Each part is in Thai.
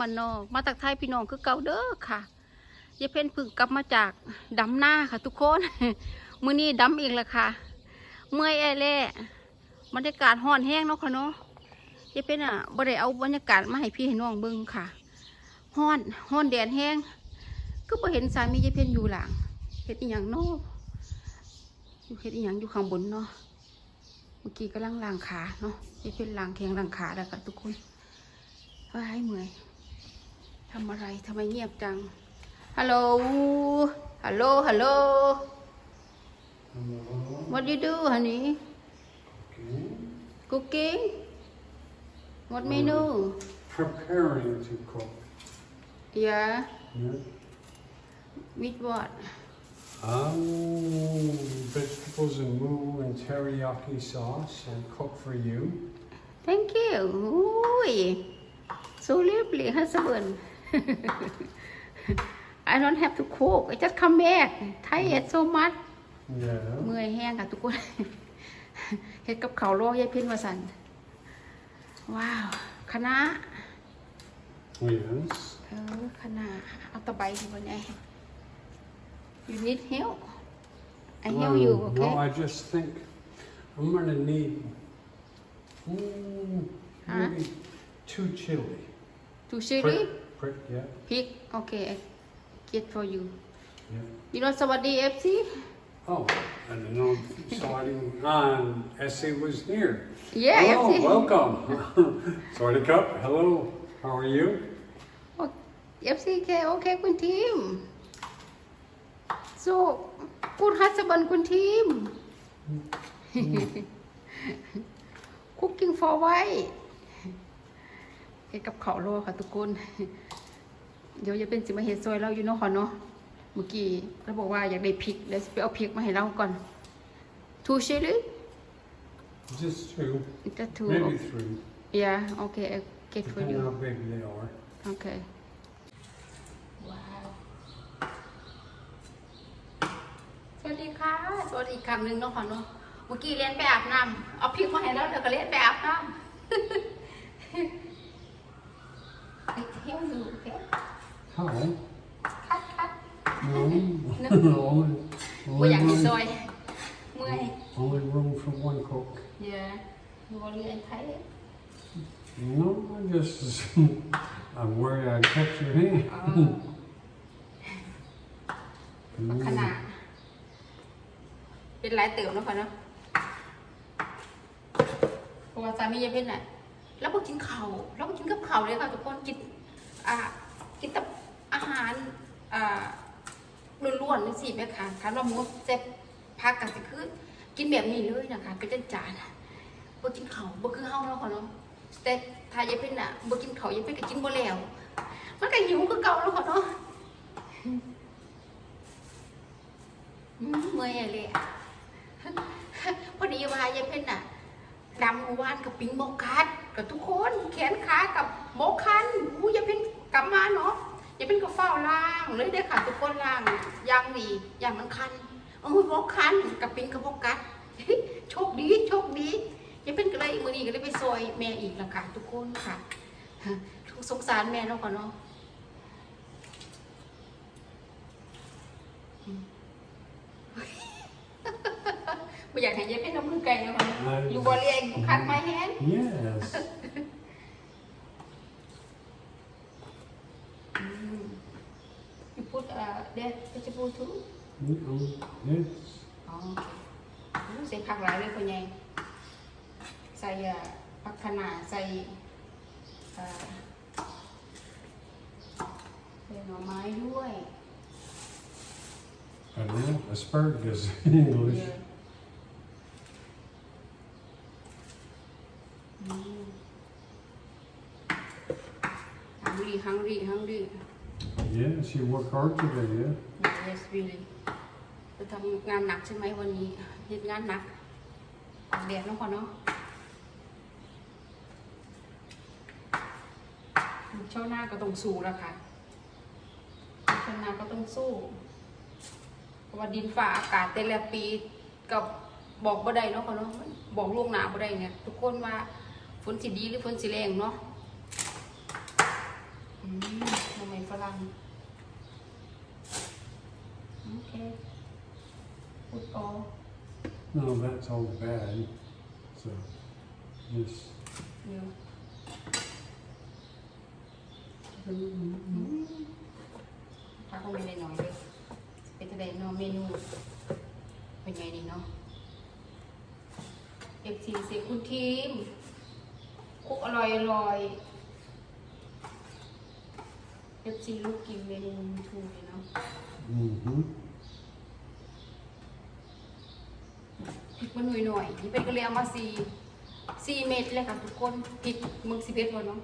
มื้ายเพ็ญเมียฝรั่งมันนอก มาตักทยพี่น้องคือเก่าเด้อค่ะยายเพ็ญเพิ่งกลับมาจากดำหน้าค่ะ ทุกคนมื้อนี้ดำอีกแล้วค่ะ เมื่อยแอแล่บรรยากาศร้อนแห้งเนาะค่ะเนาะยายเพ็ญอะบ่ได้เอาบรรยากาศมาให้พี่ให้น้องเบิ่งค่ะร้อนร้อนแดดแห้งก็บ่เห็นสามียายเพ็ญอยู่หลังเฮ็ดอีหยังเนาะอยู่เฮ็ดอีหยังอยู่ข้างบนเนาะเมื่อกี้กำลังล้างขาเนาะนี่เป็นล้างแข้งล้างขาแล้วค่ะทุกคนว้ายเมื่อย ทำอะไรทำไมเงียบจัง ฮัลโหล ฮัลโหล ฮัลโหล What you do honey Cooking What menu Preparing to cook. Yeah Yeah. With what Um, vegetables and moo and teriyaki sauce and cook for you. Thank you อุ้ย so lovely husband I don't have to cook I just come back tired so much Yeah. เมื่อยแห้งค่ะทุกคนเฮ็ดกับเขาวโลยายเพินวาสันว้าวคณะ Yes. เออคณะเอาตะไบสิวันนี้ you need help I help you Um, okay No, I just think I'm gonna need mm, Huh? maybe two chili. to chili Prick, prick, yeah, pig okay I get for you yeah. you know สวัสดี FC Oh, and then I'm sliding on. Essie was here. yeah Hello, FC welcome. Sorry Cup, hello. How are you? FC แค่โอเคคุณทีม so good husband คุณทีม cooking for white เฮ็ดกับข้าวโลค่ะทุกคน เดี๋ยวจะเป็นสิมาเฮ็ดซอยเราอยู่เนาะค่ะเนาะ เมื่อกี้เราบอกว่าอยากได้พริกเดี๋ยวสิไปเอาพริกมาให้เราก่อน two chili Just two, just two maybe three, yeah okay I get for depending you how big they are. โอเคว้าวสวัสดีค่ะ สวัสดีอีกครั้งหนึ่งเนาะค่ะเนาะ เมื่อกี้เรียนไปอาบน้ำเอาพริกมาให้แล้วเดี๋ยวก็เรียนไปอาบน้ำ ไปเที่ยวอยู่โอเค How? คัดคัด No, No. only, ว่าอยากมี only ซ room, อย เมื่อย only room for one cook. เยอะดูเรียนไทย No, I just, I'm worried I'd catch your hand. อ๋อบักขนาดเป็นหลายเติมแล้วค่ะเนาะเพราะว่าสามียังเป็นน่ะ แล้วพอกินข้าวแล้วก็กินกับข้าวเลยค่ะทุกคนกินอ่ากินแต่อาหารอ่าล้วนๆนี่สิแม่ค่ะคันว่าหมูเจ็บพักกันสิคือกินแบบนี้เลยนะคะเป็นจานๆน่ะบ่กินข้าวบ่คือเฮาเนาะค่ะเนาะแต่ถ้ายายเป็นน่ะบ่กินข้าวยายเป็นก็กินบ่แล้วมันก็หิวคือเก่าแล้วค่ะเนาะอืมเมื่อยเลยอะพอดีว่ายายเพ็ญน่ะดำหวานกับปิ้งโมกัดกับทุกคนแขนขากับโมคันอู้ยาเพ็ญกลับมาเนาะยาเพ็ญก็เฝ้าล่างเลยได้ค่ะทุกคนล่างยางหวีอย่างมันคันเออโมคันกับเปิงกับโมกัดโชคดีโชคดียาเพ็ญก็เลยมือนี้ก็เลยไปซอยแม่อีกแล้วค่ะทุกคนค่ะสงสารแม่เนาะก่อนเนาะ อืมไม่อยากให้ยายเป็นน้ำมือไก่แล้วค่ะอยู่บ่เรียงคัดไม้แห้ง Yes. อืม you put uh that vegetable too Mm, Yes. อ๋อใส่ผักหลายเลยพ่อใหญ่ใส่อะผักคะน้าใส่อ่าใส่หน่อไม้ด้วย I don't know, asparagus in English. อืม hungry hungry hungry Yes, you work hard today, yeah? yes really จะทำงานหนักใช่ไหมวันนี้เฮ็ดงานหนักตากแดดเนาะพอเนาะเช่าหน้าก็ต้องสู้แล้วค่ะเช่าหน้าก็ต้องสู้เพราะว่าดินฟ้าอากาศแต่ละปีกับบอกบ่ได้เนาะเขาเนาะบอกล่วงหน้าบ่ได้เนี่ยทุกคนว่าฝนสิดีหรือฝนสิแรงเนาะ อืมทำไมฝรั่งโอเคพุดออ No, that's all bad. So, just เดี๋ยวพักลงไปในหน่อยเลยเป็นจะได้เนาะเมนู เป็นไงดีเนาะเอฟซีเซคุณทีมคุกอร่อยอร่อยเอ ฟซีลูกกินเมนูทูเลยเนาะ mm-hmm. พริกมาหน่อยหน่อยนี่เป็นกระเลียงมาสี่สี่เม็ดเลยค่ะทุกคนพริกมึงสิบเอ็ดวันเนาะ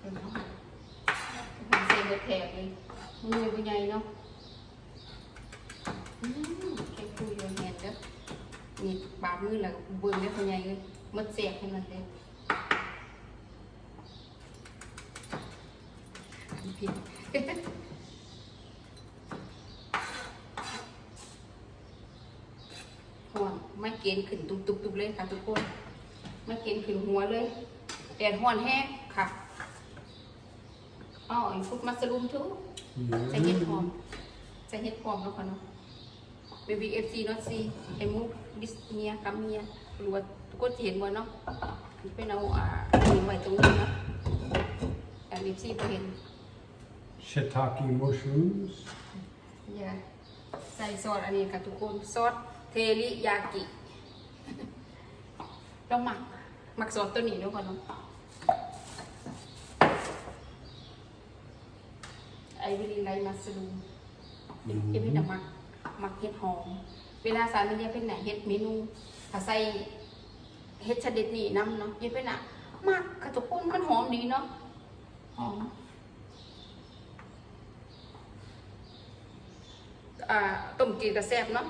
เห็นไหมผมเซเบอร์แถบเลยมันหน่วยเป็นไงเนาะอืมแค่คุยโยนแหนเด้อนี่บาดมือแล้วเบิ่งได้เป็นไงเลยมันเสียกให้มันเลยผิด ห่วง ไม่เกณฑ์ขึ้นตุบตุบตุบเลยค่ะทุกคนไม่เกณฑ์ขึ้นหัวเลยแดดห่อนแห้งค่ะอ๋ออีกฟุตมัสลูมทุกใส่เห็ดหอมใส่เห็ดหอมแล้วค่ะเนาะ baby fc not see ไอ้มุกดิสเนียกัมเนียหรือว่าทุกคนจะเห็นบ่เนาะเป็นเอาอ่าอันนี้ไว้ตรงนี้เนาะแต่ fc พอเห็น Shiitake mushrooms. อย่าใส่ซอสอันนี้ค่ะทุกคนซอส เทริยากิต้องหมักหมักซอสตัวนี้ด้วยก่อนเนาะไอวิลีไลมัสลูมเอ็มเห็ดหมักหมักเห็ดหอม เวลาสารมันเรียกเป็นไหนเห็ดเมนูถ้าใส่เห็ดชนิดนี้น้ำเนาะเย็นเป็นอะหมักกระตุกคนมันหอมดีเนาะหอมอ่าต้มจีนกระแซบเนาะ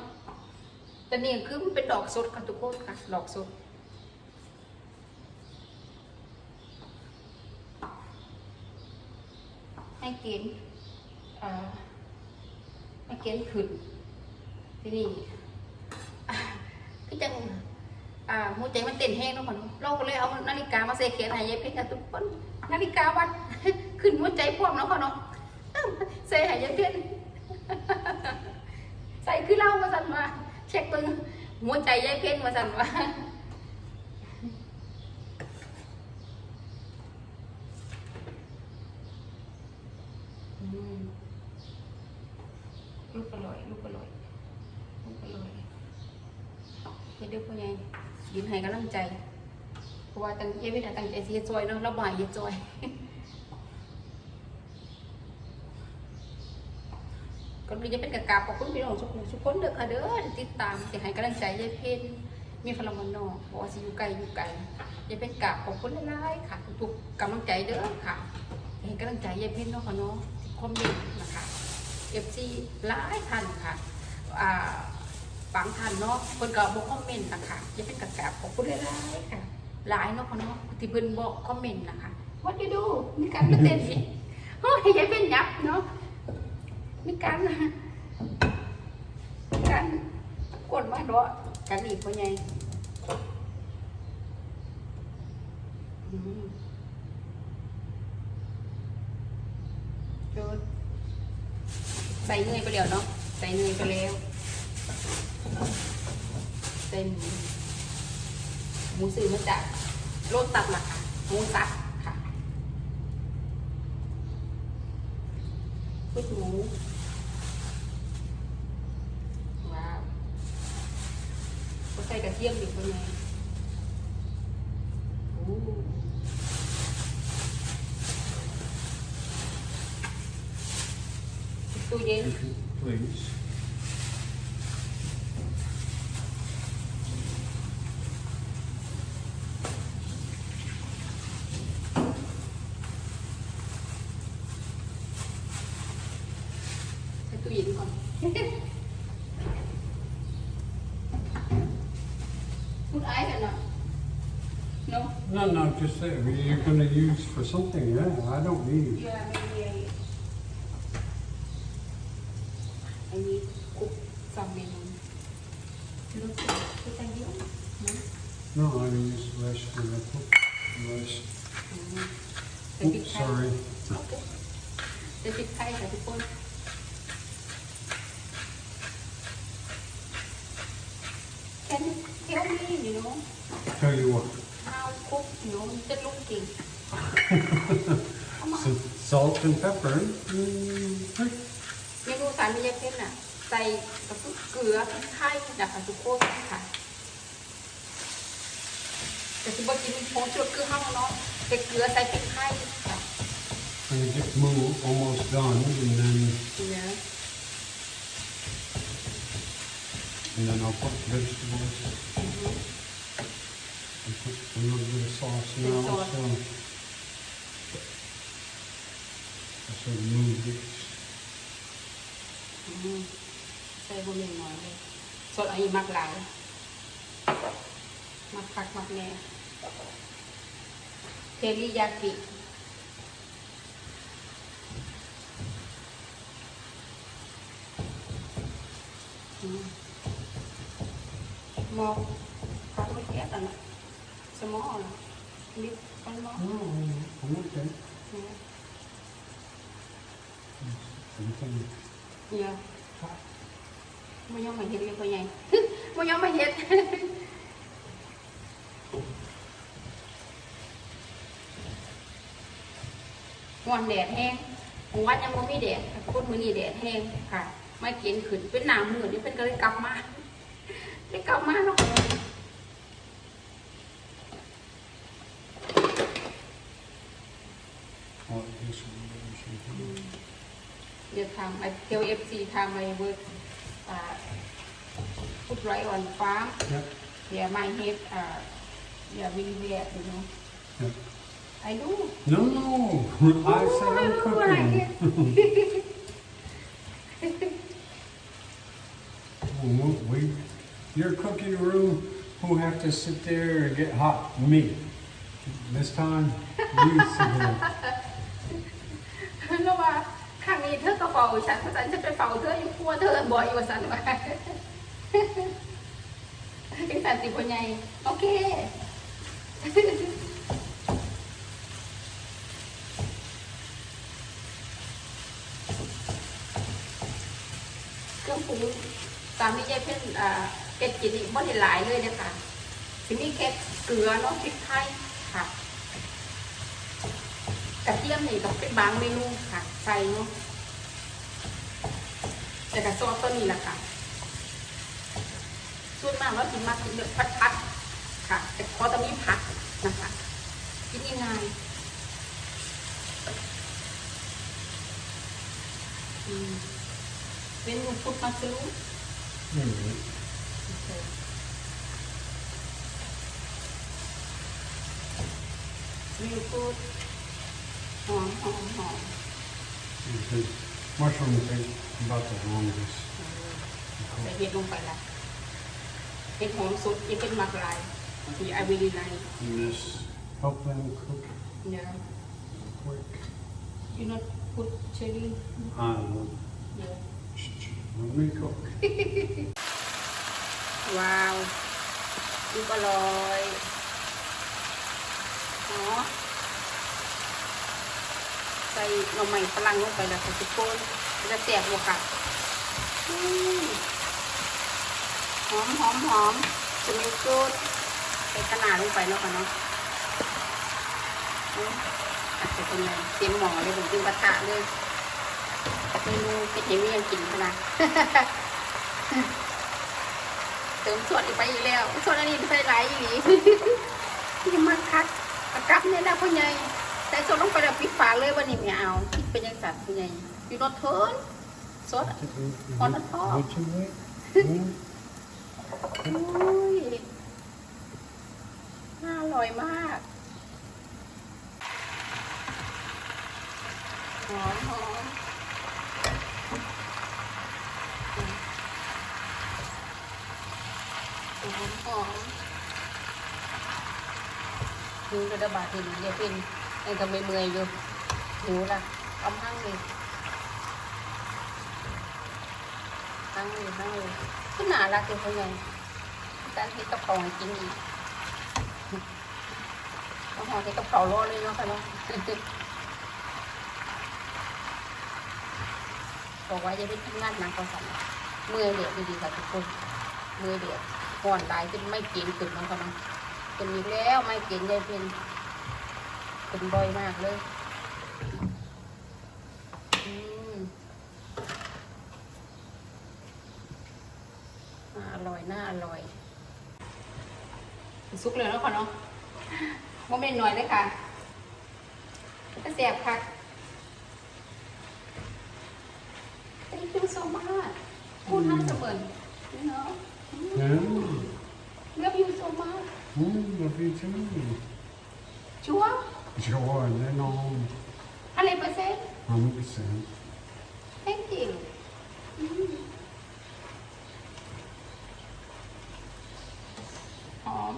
แต่นี่คือมันเป็นดอกสดค่ะทุกคนค่ะ ดอกสด ให้เกณฑ์อ่าให้เกณฑ์ขึ้นที่นี่อ่าคือจังอ่าหัวใจมันเต้นแห้งเนาะพ่อเนเราก็เลยเอานาฬิกามาใส่เขียนห้ยายเพชรกับทุกคนนาฬิกาวัดขึ้นหัวใจพร้อมเนาะพ่อเนาะใส่ห้ยายเพชรใส่คือเล่ามาสั่นมา เช็คเบิ่งหัวใจยายเพ่นมาสั่นว่าอืมลูกอร่อย ลูกอร่อย ลูกอร่อยเฮ็ดเด้อพ่อใหญ่ยืนให้กำลังใจ เพราะว่าตั้งเยายเพ่นน่ะตั้งใจสิเฮ็ดซอยเนาะเราบ่ายเฮ็ดซอย ก็มีจะเป็นกับกาบขอบคุณพี่น้องทุกคนทุกคนเด้อค่ะเด้อที่ติดตามที่ให้กำลังใจยายเพนมีพลังมันนอกบอกว่าสิอยู่ไกลอยู่ไกลยายเป็นกราบขอบคุณหลายๆค่ะทุกๆกำลังใจเด้อค่ะให้กำลังใจยายเพนเนาะค่ะเนาะคอมเมนต์นะคะเอฟซีหลายท่านค่ะอ่าบางท่านเนาะเพิ่นก็บ่คอมเมนต์นะคะยายเป็นกับกาบขอบคุณหลายๆค่ะหลายเนาะค่ะเนาะที่เพิ่นบ่คอมเมนต์นะคะ What you do มีการเต้นอีกโอ้ยยายเป็นยับเนาะ มีการมีการกดมาเนาะกันอีกพ่อใหญ่อืมโดนใส่เนยไปแล้วเนาะใส่เนยไปแล้วใส่หมูหมูซื้อมาจากโลตัดล่ะค่ะหมูตัดค่ะพุดหมู ว้าวก็ใส่กระเทียมดิบไปไงโอ้ตู้เย็น Please. ใส่ตู้เย็น ก่อนพูดไอ้กันเนาะเนาะ No, no, just that you're going to use for something. Yeah, I don't need. เยื่อไม่มีอะไรอันนี้คุกสองเมนูลูกคือแต่งเยอะนะ No, I use the rest for the cook. the Rest. อืมใส่พริก Oops, ไทย sorry. โอเค จะติดไข่ค่ะทุกคน Can you tell me, you know, Tell you what, how cook, you know, จะลูกเก่ง so salt and pepper. Mm, right. เมนูสามมียาเพชรน่ะ ใส่กระปุกเกลือพริกไทยนะคะทุกคนค่ะ แต่ที่บอกกินผงชูรสคือห้องเนาะแต่เกลือใส่พริกไทยค่ะ And you get moo almost done, and then เนี่ย and then I'll put vegetables. And put a little bit of sauce now. sauce. So so the moo gets อืมใส่บะหมี่น้อยเลยสดอันนี้มักหลายมักคักมักแน่เทริยากิอืมหมอกคักไม่แก่ตันน่ะ สมอนะลิปมันหม้อก Oh, I'm okay. เนี่ย Something เนี่ยมันยังไม่เห็นเลยพ่อใหญ่มันยังไม่เห็นวันแดดแห้งวัดยังไม่มีแดดพุดมือนี่แดดแห้งค่ะ ไม่เกินขึ้นเป็นหนามมือนี่เป็นก็เลยกลับมาได้กลับมาเนาะ hot this one. maybe something. เดี๋ยวทำไอเทลเอฟซีทำไอเวิร์กพุดไรออนฟ้า Yep. เดี๋ยวไม่เฮ็ดอ่าเดี๋ยววิเวียดอยู่เนาะ Yep. ไอ้ดู No, no. I said I'm cooking. Oh, we, your cooking room, who have to sit there and get hot meat. This time, you sit there. แล้วว่า ครั้งนี้เธอก็เฝ้าฉันเพราะฉันจะไปเฝ้าเธออยู่ครัวเธอบ่อยว่าสันว่าเป็นสันติคนใหญ่โอเคเครื่องปรุงตามที่ยายเพิ่นอ่าเป็ดกินนี่บ่ได้หลายเลยนะคะทีนี้แค่เกลือเนาะพริกไทยค่ะ กระเทียมนี่ต้องเป็นบางเมนูค่ะใส่เนาะแต่กระซอสตัวนี้แหละค่ะส่วนมากเรากินมากกินแบบพัดๆค่ะ แต่พอจะมีผักนะคะกินง่ายๆอืมเป็นนูพุดมัสลูม Alright. มิล Because mushroom take about the longest. ใส่เห็ดลงไปละเห็ดหอมสดยังเป็นหมักลายที่ไอวิลีไล And this help them cook เนี่ย quick. you not put chili I will yeah let me cook. ว้าวดูก็ลอยอ๋อใ ส่หน่อไม้ฝรั่งลงไปแล้วค่ะทุกคนจะแสบบ่ค่ะหอมหอมหอมจะมีกูดใส่ขนาดลงไปแล้วค่ะเนาะอาจจะเป็นไงเต็มหม้อเลยผมกินกระทะเลยเมนูเป็นยังไงยังกินขนาดเติมส่วนอีกไปอีกแล้วส่วนอันนี้ใส่หลายอีหลีที่มันคัดกระกับเนี่ยนะพ่อใหญ่ ใส่ส่วนลงไปแล้วปิดฝาเลยวันนี้ไม่เอาคิดเป็นยังสัตว์พ่อใหญ่อยู่รถเทินสด On the top. Would you wait? Mm. อุ้ยน่าอร่อยมากหอมหอมหอมหอมหิวกระบาดหินเดี๋ยวเป็น ยังทำไมเมื่อยอยู่หิวละเอาห้างเลยห้างเลยห้างเลยขึ้นหนาละเกี่ยวกับยังการที่กระเพราให้กินอีกเอาห่อที่กระเพรารอเลยเนาะค่ะเนาะบอกว่าจะเป็นทำงานหนักกว่าสันเมื่อยเด็ดดีๆค่ะทุกคนเมื่อยเด็ดห่อนตายจนไม่เกณฑ์ขึ้นแล้วค่ะเนาะเป็นอีกแล้วไม่เกณฑ์ยายเป็น เป็นบ่อยมากเลยอืมน่าอร่อยน่าอร่อย ซุกเลยแล้วค่ะเนาะว่าไม่นน้อยเลยค่ะก็แสบค่ะ Thank you so much. Good husband. You know. Yeah. Love you so much. Mm, love you too. Sure. Sure, then all 100%. 100%. Thank you. อืมหอม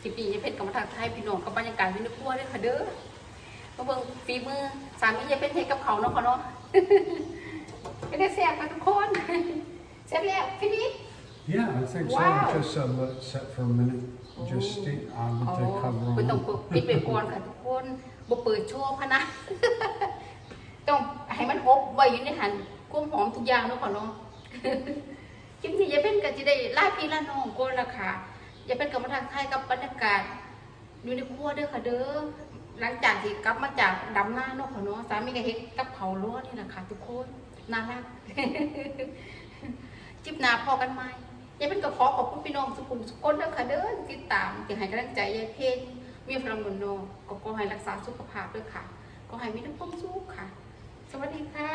คลิปนี้จะเป็นกรรมฐานไทยพี่น้องกับบรรยากาศวินครัวด้วยค่ะเด้อมาเบิ่งฝีมือสามีจะเป็นเทกับเขาวเนาะค่ะเนาะเป็นได้แซ่บค่ะทุกคน เสร็จแล้วฟินิช Yeah, I think Wow. so. Just uh, let it set for a minute. Just stay, I อ๋อ would take cover คุณ on ต้อง it. ปิดไปก่อนค่ะทุกคนบ่เปิดโชว์พะนะ ต้องให้มันอบไว้อยู่ในหันความหอมทุกอย่างเนาะค่ะเนาะ คลิปนี้อย่าเป็นก็จะได้ลาพี่ลาน้องก่อนละค่ะอย่าเป็นกรรมฐานไทยกับบรรยากาศอยู่ในครัวเด้อค่ะเด้อ หลังจากที่กลับมาจากดำหน้าเนาะค่ะเนาะสามีก็เฮ็ดกับเขาวล้อนี่แหละค่ะทุกคนน่ารัก จิบหนาพอกันไหม ยายเป็นก็ขอขอบคุณพี่น้องสุขุมสุขคนเด้อค่ะเด้อติดตามที่ให้กำลังใจยายเพนมีพลังบนโนก็ขอให้รักษาสุขภาพด้วยค่ะ ก็ให้มีน้ำความสุขค่ะ สวัสดีค่ะ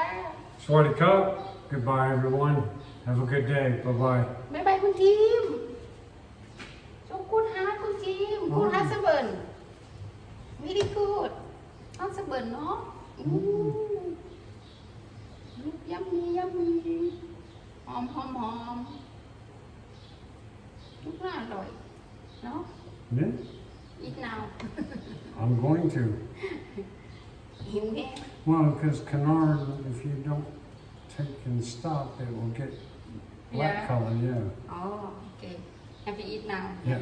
Sweaty cup. Goodbye, everyone. Have a good day. Bye bye. บ๊ายบายคุณทีมจงคุณฮาร์ดคุณทีมคุณฮาร์ดเซเบิร์นวิธีกูดฮาร์ดเซเบิร์นเนาะอืมลูกยัมมียัมมีหอมหอมหอม ทุกน่าอร่อยเนาะ Yeah, Eat now. I'm going to. หิวแห้ง Well, because canard, if you don't take and stop, it will get black Yeah. color. Yeah. อ๋อโอเค Happy eat now Yeah.